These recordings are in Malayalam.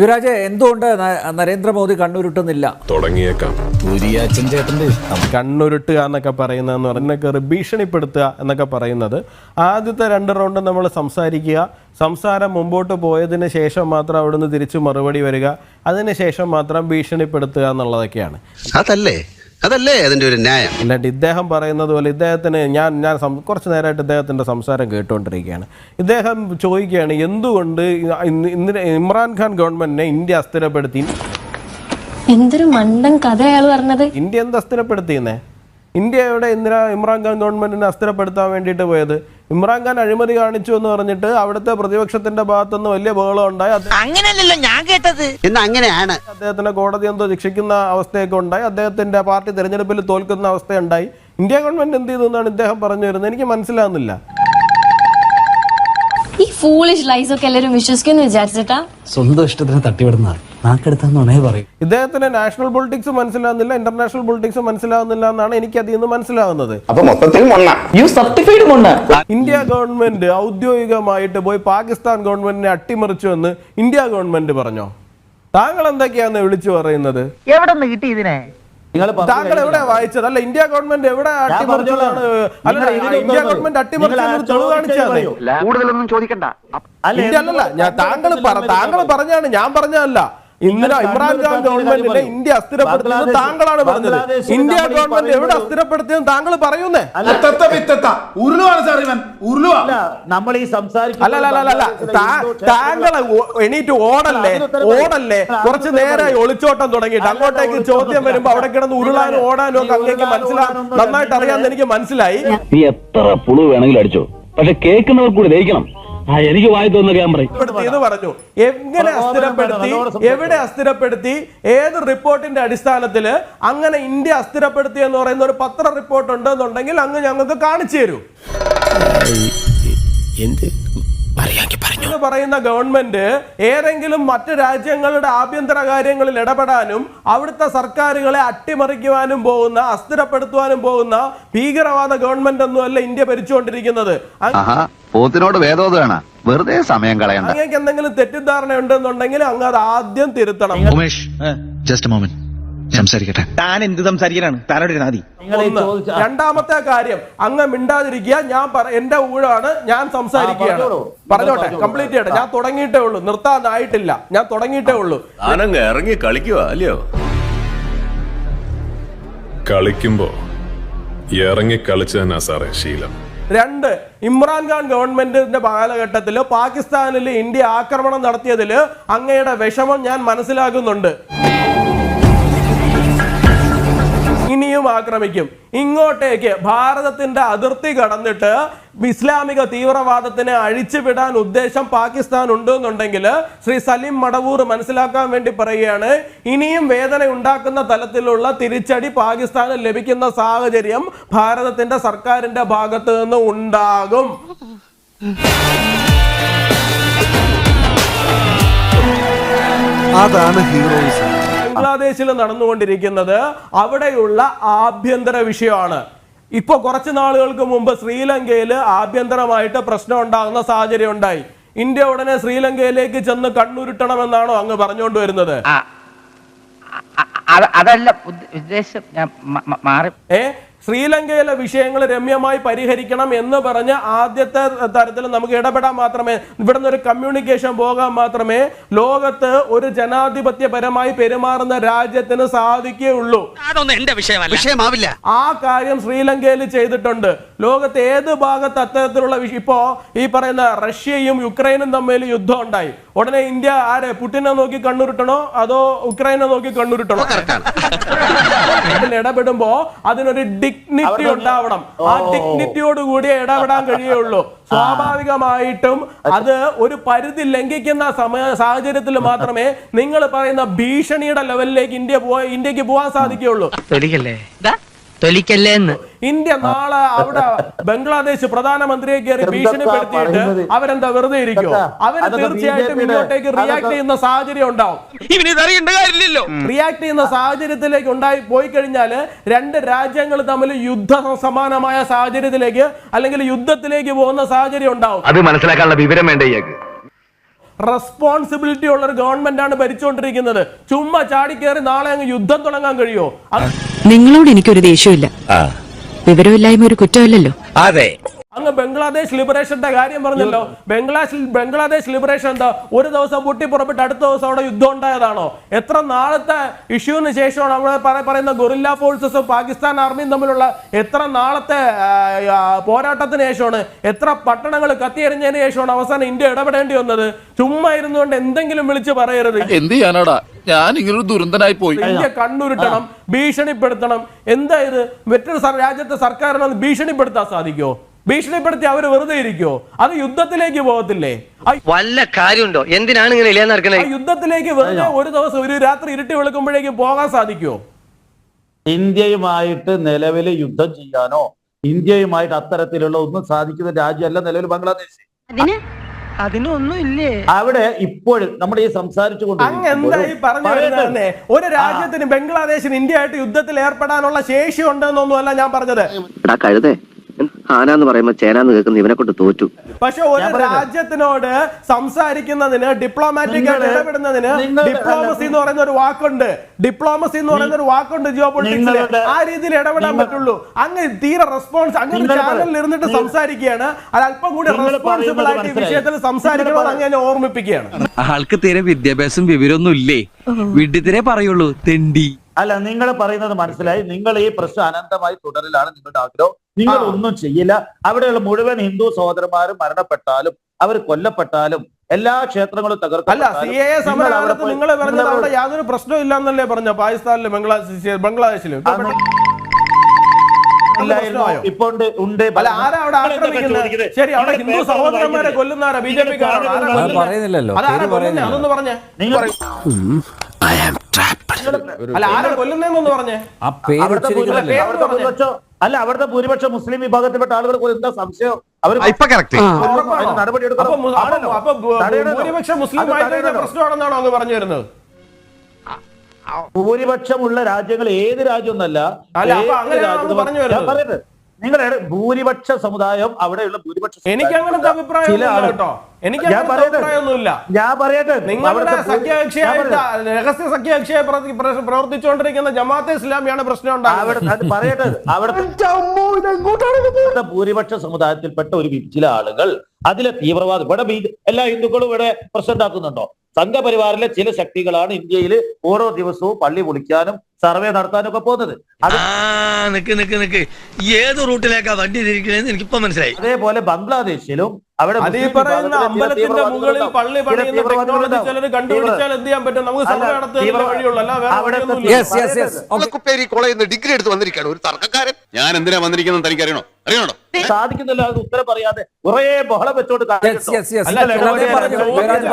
യുവരാജ് എന്തുകൊണ്ട് നരേന്ദ്രമോദി കണ്ണുരുട്ടുന്നില്ല? തുടങ്ങിയേക്കാം. കണ്ണുരുട്ടുക എന്നൊക്കെ പറയുന്നതെന്ന് പറഞ്ഞൊക്കെ ഭീഷണിപ്പെടുത്തുക എന്നൊക്കെ പറയുന്നത്. ആദ്യത്തെ രണ്ട് റൗണ്ട് നമ്മൾ സംസാരിക്കുക. സംസാരം മുമ്പോട്ട് പോയതിന് ശേഷം മാത്രം അവിടുന്ന് തിരിച്ചു മറുപടി വരിക. അതിന് ശേഷം മാത്രം ഭീഷണിപ്പെടുത്തുക എന്നുള്ളതൊക്കെയാണ്. അതല്ലേ? അതല്ലേ അതിന്റെ ഒരു ന്യായം? അല്ലാണ്ട് ഇദ്ദേഹം പറയുന്നത് പോലെ ഇദ്ദേഹത്തിന് ഞാൻ ഞാൻ കുറച്ച് നേരമായിട്ട് ഇദ്ദേഹത്തിന്റെ സംസാരം കേട്ടുകൊണ്ടിരിക്കുകയാണ് ഇദ്ദേഹം ചോദിക്കുകയാണ് എന്തുകൊണ്ട് ഇന്ന് ഇമ്രാൻഖാൻ ഗവൺമെന്റിനെ ഇന്ത്യ അസ്ഥിരപ്പെടുത്തി? എന്തൊരു മണ്ടൻ കഥ അയാൾ പറഞ്ഞത്. ഇന്ത്യ എന്ത് അസ്ഥിരപ്പെടുത്തിയെന്നേ? ഇന്ത്യ എവിടെ ഇന്ദിരാ ഇമ്രാൻഖാൻ ഗവൺമെന്റിനെ അസ്ഥിരപ്പെടുത്താൻ വേണ്ടിയിട്ട് പോയത്? ഇമ്രാൻഖാൻ അഴിമതി കാണിച്ചു എന്ന് പറഞ്ഞിട്ട് അവിടുത്തെ പ്രതിപക്ഷത്തിന്റെ ഭാഗത്തുനിന്ന് വലിയ ബഹളം ഉണ്ടായി. അങ്ങനെയല്ലോ അങ്ങനെയല്ലല്ലോ ഞാൻ കേട്ടത്. എന്ന് അങ്ങനെയാണ്. അദ്ദേഹത്തിന്റെ കോടതി എന്തോ ശിക്ഷിക്കുന്ന അവസ്ഥയൊക്കെ ഉണ്ടായി. അദ്ദേഹത്തിന്റെ പാർട്ടി തെരഞ്ഞെടുപ്പിൽ തോൽക്കുന്ന അവസ്ഥയുണ്ടായി. ഇന്ത്യ ഗവൺമെന്റ് എന്ത് ചെയ്തു എന്നാണ് ഇദ്ദേഹം പറഞ്ഞു വരുന്നത്. എനിക്ക് മനസ്സിലാകുന്നില്ല ഈ ഫൂളിഷ് ലൈസൊക്കെ ഒക്കെ എല്ലാവരും വിശ്വസിക്കുന്നു വിചാരിച്ചിട്ടാ? സ്വന്തം ഇഷ്ടത്തിന് തട്ടിവിടുന്ന നാക്കെടുത്താന്നുണേ പറയും. ഇദ്ദേഹത്തിന് നാഷണൽ പൊളിറ്റിക്സ് മനസ്സിലാകുന്നില്ല ഇന്റർനാഷണൽ പൊളിറ്റിക്സ് മനസ്സിലാകുന്നില്ല എന്നാണ് എനിക്ക് അതിൽ നിന്ന് മനസ്സിലാകുന്നത്. അപ്പൊ മൊത്തത്തിൽ മൊണ്ണ. യു സർട്ടിഫൈഡ് മൊണ്ണ. ഇന്ത്യ ഗവൺമെന്റ് ഔദ്യോഗികമായിട്ട് പോയി പാകിസ്ഥാൻ ഗവൺമെന്റിനെ അട്ടിമറിച്ചു എന്ന് ഇന്ത്യ ഗവൺമെന്റ് പറഞ്ഞോ? താങ്കൾ എന്തൊക്കെയാന്ന് വിളിച്ചു പറയുന്നത്? എവിടെ നിന്ന് കിട്ടി ഇതിനെ? താങ്കൾ എവിടെ വായിച്ചത്? അല്ല ഇന്ത്യ ഗവൺമെന്റ് എവിടെ അട്ടിമറിച്ചതാണ്? അല്ല ഇന്ത്യ ഗവൺമെന്റ് അട്ടിമറിച്ചത് തെളിവ് കാണിച്ചാൽ കൂടുതലൊന്നും ചോദിക്കണ്ട. അല്ല താങ്കൾ താങ്കൾ പറഞ്ഞാണ് ഞാൻ പറഞ്ഞതല്ല. ഇന്ദിര ഇമ്രാൻഖാൻ ഗവൺമെന്റിനെ ഇന്ത്യ അസ്ഥിരപ്പെടുത്തുന്നത് താങ്കളാണ് പറഞ്ഞത്. ഇന്ത്യ ഗവൺമെന്റ് എവിടെ അസ്ഥിരപ്പെടുത്തിയെന്ന് താങ്കൾ പറയുന്നേ? നമ്മൾ ഈ താങ്കളെ എണീറ്റ് ഓടല്ലേ? ഓടല്ലേ? കുറച്ച് നേരമായി ഒളിച്ചോട്ടം തുടങ്ങിയിട്ട് അങ്ങോട്ടേക്ക് ചോദ്യം വരുമ്പോ അവിടെ കിടന്ന് ഉരുളാനും ഓടാനും ഒക്കെ അങ്ങേക്ക് മനസ്സിലാകും നന്നായിട്ട് അറിയാമെന്ന് എനിക്ക് മനസ്സിലായി. നീ എത്ര പുളു വേണമെങ്കിലും അടിച്ചോ. പക്ഷെ കേൾക്കുന്നവർ കൂടി ദഹിക്കണം. എനിക്ക് വായി തോന്നുന്ന ക്യാമറ പറഞ്ഞു. എങ്ങനെ അസ്ഥിരപ്പെടുത്തി എവിടെ അസ്ഥിരപ്പെടുത്തി ഏത് റിപ്പോർട്ടിന്റെ അടിസ്ഥാനത്തിൽ അങ്ങനെ ഇന്ത്യ അസ്ഥിരപ്പെടുത്തി എന്ന് പറയുന്ന ഒരു പത്ര റിപ്പോർട്ട് ഉണ്ടെന്നുണ്ടെങ്കിൽ അങ്ങ് ഞങ്ങൾക്ക് കാണിച്ചു തരൂ. എന്ത്? എന്ന് പറയുന്ന ഗവൺമെന്റ് ഏതെങ്കിലും മറ്റു രാജ്യങ്ങളുടെ ആഭ്യന്തര കാര്യങ്ങളിൽ ഇടപെടാനും അവിടുത്തെ സർക്കാരുകളെ അട്ടിമറിക്കുവാനും പോകുന്ന അസ്ഥിരപ്പെടുത്തുവാനും പോകുന്ന ഭീകരവാദ ഗവൺമെന്റ് ഒന്നുമല്ല ഇന്ത്യ ഭരിച്ചുകൊണ്ടിരിക്കുന്നത്. പോത്തിനോട് വേദോദാണ് വെറുതെ സമയം കളയണ്ട. അങ്ങേക്ക് എന്തെങ്കിലും തെറ്റിദ്ധാരണ ഉണ്ടെന്നുണ്ടെങ്കിൽ അങ്ങ് അത് ആദ്യം തിരുത്തണം. ഉമേഷ് ജസ്റ്റ് മോമെന്റ് സംസാരിക്കട്ടെ. താൻ എന്ത് സംസാരിക്കാനാണ് താനോട് നാദി ഒന്ന്. രണ്ടാമത്തെ കാര്യം അങ്ങ് മിണ്ടാതിരിക്കുക ഞാൻ പറ- എന്റെ ഊഴാണ് ഞാൻ സംസാരിക്കുകയാണ്. പറഞ്ഞോളൂ. പറഞ്ഞോട്ടെ പറഞ്ഞോളൂ. കംപ്ലീറ്റ് ചെയ്യട്ടെ. ഞാൻ തുടങ്ങിയിട്ടേ ഉള്ളൂ. നിർത്താനായിട്ടില്ല ഞാൻ തുടങ്ങിയിട്ടേ ഉള്ളൂ. ആനങ്ങ് ഇറങ്ങി കളിക്കുക അല്ലയോ? കളിക്കുമ്പോ ഇറങ്ങി കളിച്ചു തന്നെ സാറേ ശീലം. രണ്ട് ഇമ്രാൻഖാൻ ഗവൺമെന്റിന്റെ കാലഘട്ടത്തിൽ പാകിസ്ഥാനിൽ ഇന്ത്യ ആക്രമണം നടത്തിയതിൽ അങ്ങയുടെ വിഷമം ഞാൻ മനസ്സിലാക്കുന്നുണ്ട്. ഇനിയും ആക്രമിക്കും. ഇങ്ങോട്ടേക്ക് ഭാരതത്തിന്റെ അതിർത്തി കടന്നിട്ട് ഇസ്ലാമിക തീവ്രവാദത്തിനെ അഴിച്ചുവിടാൻ ഉദ്ദേശം പാകിസ്ഥാൻ ഉണ്ടെന്നുണ്ടെങ്കിൽ ശ്രീ സലീം മടവൂർ മനസ്സിലാക്കാൻ വേണ്ടി പറയുകയാണ് ഇനിയും വേദന ഉണ്ടാക്കുന്ന തലത്തിലുള്ള തിരിച്ചടി പാകിസ്ഥാന് ലഭിക്കുന്ന സാഹചര്യം ഭാരതത്തിന്റെ സർക്കാരിന്റെ ഭാഗത്ത് നിന്ന് ഉണ്ടാകും. അതാണ് ഹീറോയിസം. ബംഗ്ലാദേശിൽ നടന്നുകൊണ്ടിരിക്കുന്നത് അവിടെയുള്ള ആഭ്യന്തര വിഷയമാണ് ഇപ്പൊ കുറച്ച് നാളുകൾക്ക് മുമ്പ് ശ്രീലങ്കയിൽ ആഭ്യന്തരമായിട്ട് പ്രശ്നം ഉണ്ടാകുന്ന സാഹചര്യം ഉണ്ടായി ഇന്ത്യ ഉടനെ ശ്രീലങ്കയിലേക്ക് ചെന്ന് കണ്ണുരുട്ടണമെന്നാണോ അങ്ങ് പറഞ്ഞുകൊണ്ട് വരുന്നത് അതല്ല ഉദ്ദ- ഉദ്ദേശം ഏ ശ്രീലങ്കയിലെ വിഷയങ്ങൾ രമ്യമായി പരിഹരിക്കണം എന്ന് പറഞ്ഞ് ആദ്യത്തെ തരത്തിൽ നമുക്ക് ഇടപെടാൻ മാത്രമേ ഇവിടുന്ന് ഒരു കമ്മ്യൂണിക്കേഷൻ പോകാൻ മാത്രമേ ലോകത്ത് ഒരു ജനാധിപത്യപരമായി പെരുമാറുന്ന രാജ്യത്തിന് സാധിക്കുകയുള്ളൂ. വിഷയമാവില്ല. ആ കാര്യം ശ്രീലങ്കയിൽ ചെയ്തിട്ടുണ്ട്. ലോകത്ത് ഏത് ഭാഗത്ത് അത്തരത്തിലുള്ള വിഷയം ഇപ്പോ ഈ പറയുന്ന റഷ്യയും യുക്രൈനും തമ്മിൽ യുദ്ധം ഉണ്ടായി. ഉടനെ ഇന്ത്യ ആരെ പുട്ടിനെ നോക്കി കണ്ണുരുട്ടണോ? അതോ ഉക്രൈനെ നോക്കി കണ്ണുരുട്ടണോ? ഇതിൽ ഇടപെടുമ്പോ അതിനൊരു ഡിഗ്നിറ്റി ഉണ്ടാവണം. ആ ഡിഗ്നിറ്റിയോട് കൂടി ഇടപെടാൻ കഴിയുള്ളൂ. സ്വാഭാവികമായിട്ടും അത് ഒരു പരിധി ലംഘിക്കുന്ന സമയ സാഹചര്യത്തിൽ മാത്രമേ നിങ്ങൾ പറയുന്ന ഭീഷണിയുടെ ലെവലിലേക്ക് ഇന്ത്യ പോവാ ഇന്ത്യയ്ക്ക് പോകാൻ സാധിക്കുകയുള്ളൂ. തൊലിക്കല്ലേ? തൊലിക്കല്ലേ എന്ന് ഇന്ത്യ നാളെ അവിടെ ബംഗ്ലാദേശ് പ്രധാനമന്ത്രിയെ കയറി ഭീഷണിപ്പെടുത്തിയിട്ട്? അവരെന്താ വെറുതെ ഇരിക്കും അവർ തീർച്ചയായിട്ടും ഇങ്ങോട്ടേക്ക് റിയാക്ട് ചെയ്യുന്ന സാഹചര്യം ഉണ്ടാവും. റിയാക്ട് ചെയ്യുന്ന സാഹചര്യത്തിലേക്ക് ഉണ്ടായി പോയി കഴിഞ്ഞാൽ രണ്ട് രാജ്യങ്ങൾ തമ്മിൽ യുദ്ധ സമാനമായ സാഹചര്യത്തിലേക്ക് അല്ലെങ്കിൽ യുദ്ധത്തിലേക്ക് പോകുന്ന സാഹചര്യം ഉണ്ടാവും. അത് മനസ്സിലാക്കാനുള്ള വിവരം വേണ്ട റെസ്പോൺസിബിലിറ്റി ഉള്ള ഒരു ഗവൺമെന്റ് ആണ് ഭരിച്ചുകൊണ്ടിരിക്കുന്നത്. ചുമ്മാ ചാടിക്കേറി നാളെ അങ്ങ് യുദ്ധം തുടങ്ങാൻ കഴിയുമോ? നിങ്ങളോട് എനിക്കൊരു ദേഷ്യമില്ല വിവരമില്ലായ്മ ഒരു കുറ്റമല്ലല്ലോ. അതെ. അങ്ങ് ബംഗ്ലാദേശ് ലിബറേഷന്റെ കാര്യം പറഞ്ഞല്ലോ. ബംഗ്ലാദേശ് ബംഗ്ലാദേശ് ലിബറേഷൻ എന്താ ഒരു ദിവസം പൊട്ടി പുറപ്പെട്ട് അടുത്ത ദിവസം അവിടെ യുദ്ധം ഉണ്ടായതാണോ? എത്ര നാളത്തെ ഇഷ്യൂവിന് ശേഷമാണ് അവിടെ പറയുന്ന ഗൊറില്ല ഫോഴ്സസും പാകിസ്ഥാൻ ആർമിയും തമ്മിലുള്ള എത്ര നാളത്തെ പോരാട്ടത്തിന് ശേഷമാണ് എത്ര പട്ടണങ്ങൾ കത്തിയെറിഞ്ഞതിന് ശേഷമാണ് അവസാനം ഇന്ത്യ ഇടപെടേണ്ടി വന്നത്? ചുമ്മാ ഇരുന്നുകൊണ്ട് എന്തെങ്കിലും വിളിച്ച് പറയരുത്. എന്ത് ചെയ്യാനാടാ? ഞാൻ ഇങ്ങനൊരു ദുരന്തനായി പോയി. ഇന്ത്യ കണ്ണുരുട്ടണം ഭീഷണിപ്പെടുത്തണം. എന്താ ഇത് മറ്റൊരു രാജ്യത്തെ സർക്കാരിനെ ഒന്ന് ഭീഷണിപ്പെടുത്താൻ സാധിക്കുമോ ഭീഷണിപ്പെടുത്തി അവർ വെറുതെ ഇരിക്കോ അത് യുദ്ധത്തിലേക്ക് പോകത്തില്ലേ? വല്ല കാര്യമുണ്ടോ? എന്തിനാണ് ഇങ്ങനെ യുദ്ധത്തിലേക്ക് വെറുതെ ഒരു ദിവസം ഒരു രാത്രി ഇരുട്ടി വെളുക്കുമ്പോഴേക്കും പോകാൻ സാധിക്കുമോ ഇന്ത്യയുമായിട്ട് നിലവിൽ യുദ്ധം ചെയ്യാനോ ഇന്ത്യയുമായിട്ട് അത്തരത്തിലുള്ള ഒന്നും സാധിക്കുന്ന രാജ്യമല്ല നിലവിൽ ബംഗ്ലാദേശ്. അതിനൊന്നും ഇല്ലേ? അവിടെ ഇപ്പോഴും നമ്മൾ ഈ സംസാരിച്ചു അങ്ങ് എന്താ ഈ പറഞ്ഞു വരുന്നതെന്നേ? ഒരു രാജ്യത്തിന് ബംഗ്ലാദേശിന് ഇന്ത്യ ആയിട്ട് യുദ്ധത്തിൽ ഏർപ്പെടാനുള്ള ശേഷി ഉണ്ടെന്നൊന്നുമല്ല ഞാൻ പറഞ്ഞത്. കഴുതേ ആനാന്ന് പറയുമ്പോ ചേനാന്ന് കേൾക്കുന്ന ഇവനെ കൊണ്ട് തോറ്റു. പക്ഷെ ഒരു രാജ്യത്തിനോട് സംസാരിക്കുന്നതിന് ഡിപ്ലോമാറ്റിക് ആയിട്ട് നിങ്ങൾ ഇടപെടുന്നതിന് ഡിപ്ലോമസി എന്ന് പറയുന്ന ഒരു വാക്കുണ്ട്. ഡിപ്ലോമസി എന്ന് പറയുന്ന ഒരു വാക്കുണ്ട് ജിയോ പൊളിറ്റിക്സിൽ ആ രീതിയിൽ ഇടപെടാൻ പറ്റുള്ളൂ. അങ്ങ് തീരെ റെസ്പോൺസ് അങ്ങനെ ചാനലിൽ ഇരുന്നിട്ട് സംസാരിക്കുകയാണ്. അത് അല്പം കൂടി റെസ്പോൺസിബിൾ ആയിട്ട് ഈ വിഷയത്തിൽ സംസാരിക്കണമെന്ന് അങ്ങ് അങ്ങനെ ഓർമ്മിപ്പിക്കുകയാണ്. ആൾക്ക് തീരെ വിദ്യാഭ്യാസം വിവരമൊന്നും ഇല്ലേ? വിഡിത്തിനെ പറയുള്ളൂ തെണ്ടി. അല്ല നിങ്ങൾ പറയുന്നത് മനസ്സിലായി. നിങ്ങൾ ഈ പ്രശ്നം അനന്തമായി തുടരലാണ് നിങ്ങളുടെ ആഗ്രഹം. നിങ്ങൾ ഒന്നും ചെയ്യില്ല. അവിടെയുള്ള മുഴുവൻ ഹിന്ദു സഹോദരന്മാരും മരണപ്പെട്ടാലും അവർ കൊല്ലപ്പെട്ടാലും എല്ലാ ക്ഷേത്രങ്ങളും അല്ല തകർക്കപ്പെട്ടാലും സി എ നിങ്ങൾ സമരകാലത്ത് നിങ്ങൾ പറഞ്ഞത് അവിടെ യാതൊരു പ്രശ്നവും ഇല്ലെന്നല്ലേ പറഞ്ഞ പാകിസ്ഥാനിലും ബംഗ്ലാദേശിലും ബംഗ്ലാദേശിലും ഇപ്പൊ ഉണ്ട് ഉണ്ട്. അല്ല ആരാ അവിടെ ആക്രമിക്കുന്നത്? ശരി അവിടെ ഹിന്ദു സഹോദരന്മാരെ? കൊല്ലുന്നാരാ ബി ജെ പി അതൊന്ന് പറഞ്ഞേ. നിങ്ങൾ അല്ല ആരാ കൊല്ലുന്നേന്നൊന്ന് പറഞ്ഞേ. ആ പേര് അവിടുത്തെ ഭൂരിപക്ഷം അല്ല അവിടുത്തെ ഭൂരിപക്ഷം മുസ്ലിം വിഭാഗത്തിൽപ്പെട്ട ആളുകൾ എന്താ സംശയം? അവർ. ഭൂരിപക്ഷം മുസ്ലിം. പ്രശ്നമാണെന്നാണോ അങ്ങ് പറഞ്ഞു വരുന്നത്? ഭൂരിപക്ഷമുള്ള രാജ്യങ്ങൾ ഏത് രാജ്യമൊന്നല്ല അല്ല, നിങ്ങളുടെ ഭൂരിപക്ഷ സമുദായം അവിടെയുള്ള ഭൂരിപക്ഷ എനിക്ക് അങ്ങനത്തെ അഭിപ്രായം കേട്ടോ. എനിക്ക് ഞാൻ പറയട്ടെ. അഭിപ്രായമൊന്നുമില്ല ഞാൻ പറയട്ടെ. നിങ്ങളുടെ സഖ്യകക്ഷിയായിട്ട് രഹസ്യ സഖ്യകക്ഷിയായി പ്രവർത്തിച്ചുകൊണ്ടിരിക്കുന്ന ജമാഅത്തെ ഇസ്ലാമിയാണ് പ്രശ്നം ഉണ്ടാകുന്നത്. പറയട്ടെ. ഭൂരിപക്ഷ സമുദായത്തിൽപ്പെട്ട ഒരു ചില ആളുകൾ അതിലെ തീവ്രവാദം ഇവിടെ എല്ലാ ഹിന്ദുക്കളും ഇവിടെ പ്രശ്നം ഉണ്ടാക്കുന്നുണ്ടോ? സംഘപരിവാറിലെ ചില ശക്തികളാണ് ഇന്ത്യയിൽ ഓരോ ദിവസവും പള്ളി പൊളിക്കാനും സർവേ നടത്താനും ഒക്കെ പോകുന്നത്. അത് നിക്ക് നിക്ക് നിക്ക്. ഏത് റൂട്ടിലേക്കാ വണ്ടി തിരിക്കണെന്ന് എനിക്കിപ്പോ മനസ്സിലായി. അതേപോലെ ബംഗ്ലാദേശിലും അവിടെ അമ്പലത്തിന്റെ മുകളിൽ പള്ളി പണിയുന്ന ടെക്നോളജി ചിലർ കണ്ടുപിടിച്ചാൽ എന്ത് ചെയ്യാൻ പറ്റും? നമുക്ക് സർവേ കോളേജിൽ നിന്ന് ഡിഗ്രി എടുത്ത് വന്നിരിക്കുകയാണ്. ഒരു തർക്കക്കാരൻ. ഞാൻ എന്തിനാ വന്നിരിക്കുന്നത് തനിക്ക് അറിയണോ? അറിയണോ സാധിക്കുന്നില്ല അത് ഉത്തരം പറയാതെ കുറെ ബഹളം വെച്ചോണ്ട്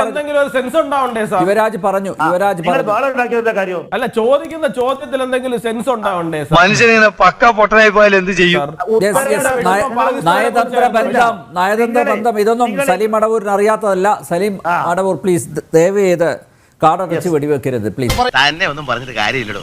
എന്തെങ്കിലും ഒരു സെൻസ് ഉണ്ടാവണ്ടേ സാർ? യുവരാജ് പറഞ്ഞു യുവരാജ് പറഞ്ഞു. കാര്യം? അല്ല ചോദിക്കുന്ന ചോദ്യത്തിൽ എന്തെങ്കിലും സെൻസ് ഉണ്ടാവണ്ടേ സാർ? മനുഷ്യനിങ്ങനെ പക്ക പൊട്ടനായി പോയാൽ എന്ത് ചെയ്യും? യെസ് നയതന്ത്ര ബന്ധം നയതന്ത്ര ബന്ധം ഇതൊന്നും സലീം അടവൂരിന് അറിയാത്തതല്ല. സലീം അടവൂർ പ്ലീസ് ദയവ് ചെയ്ത് കാടടച്ച് വെടിവെക്കരുത് പ്ലീസ് തന്നെ ഒന്നും പറഞ്ഞിട്ട് കാര്യമില്ലടോ